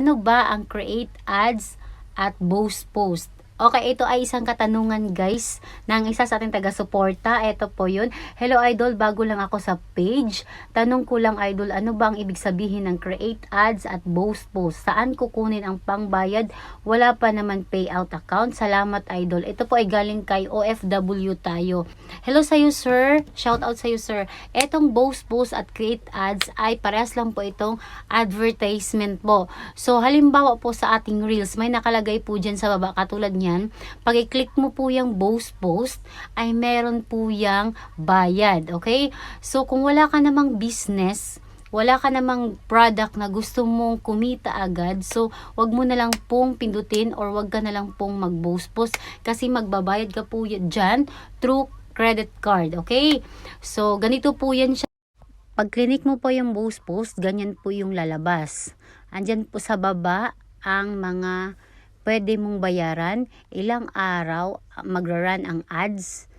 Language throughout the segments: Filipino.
Ano ba ang create ads at boost post? Okay, ito ay isang katanungan guys ng isa sa ating taga-suporta. Ito po yun. Hello idol, bago lang ako sa page. Tanong ko lang idol, ano ba ang ibig sabihin ng create ads at boost post? Saan kukunin ang pangbayad? Wala pa naman payout account. Salamat idol. Ito po ay galing kay OFW tayo. Hello sa iyo sir. Shout out sa iyo sir. Etong boost post at create ads ay parehas lang po itong advertisement po. So halimbawa po sa ating reels, may nakalagay po dyan sa baba katulad niyan. Pag i-click mo po yung boost post, ay meron po yung bayad. Okay? So kung wala ka namang business, wala ka namang product na gusto mong kumita agad, so wag mo na lang pong pindutin or wag ka na lang pong mag-boost post kasi magbabayad ka po dyan through credit card, okay? So, ganito po yan siya. Pag clinic mo po yung boost post, ganyan po yung lalabas. Andyan po sa baba ang mga pwede mong bayaran, ilang araw magra-run ang ads,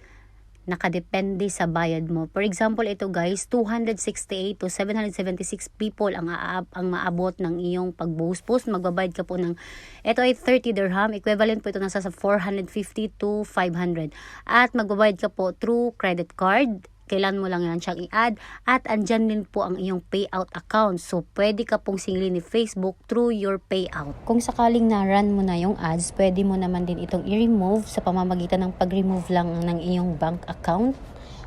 nakadepende sa bayad mo. For example, ito guys, 268 to 776 people ang aab ang maabot ng iyong pag-post post. Magbabayad ka po ng ito ay 30 dirham, equivalent po ito nasa sa 450 to 500. At magbabayad ka po through credit card kailan mo lang yan siyang i-add at andyan din po ang iyong payout account. So, pwede ka pong singilin ni Facebook through your payout. Kung sakaling na-run mo na yung ads, pwede mo naman din itong i-remove sa pamamagitan ng pag-remove lang ng iyong bank account.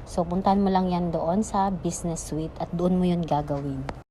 So, puntahan mo lang yan doon sa Business Suite at doon mo yun gagawin.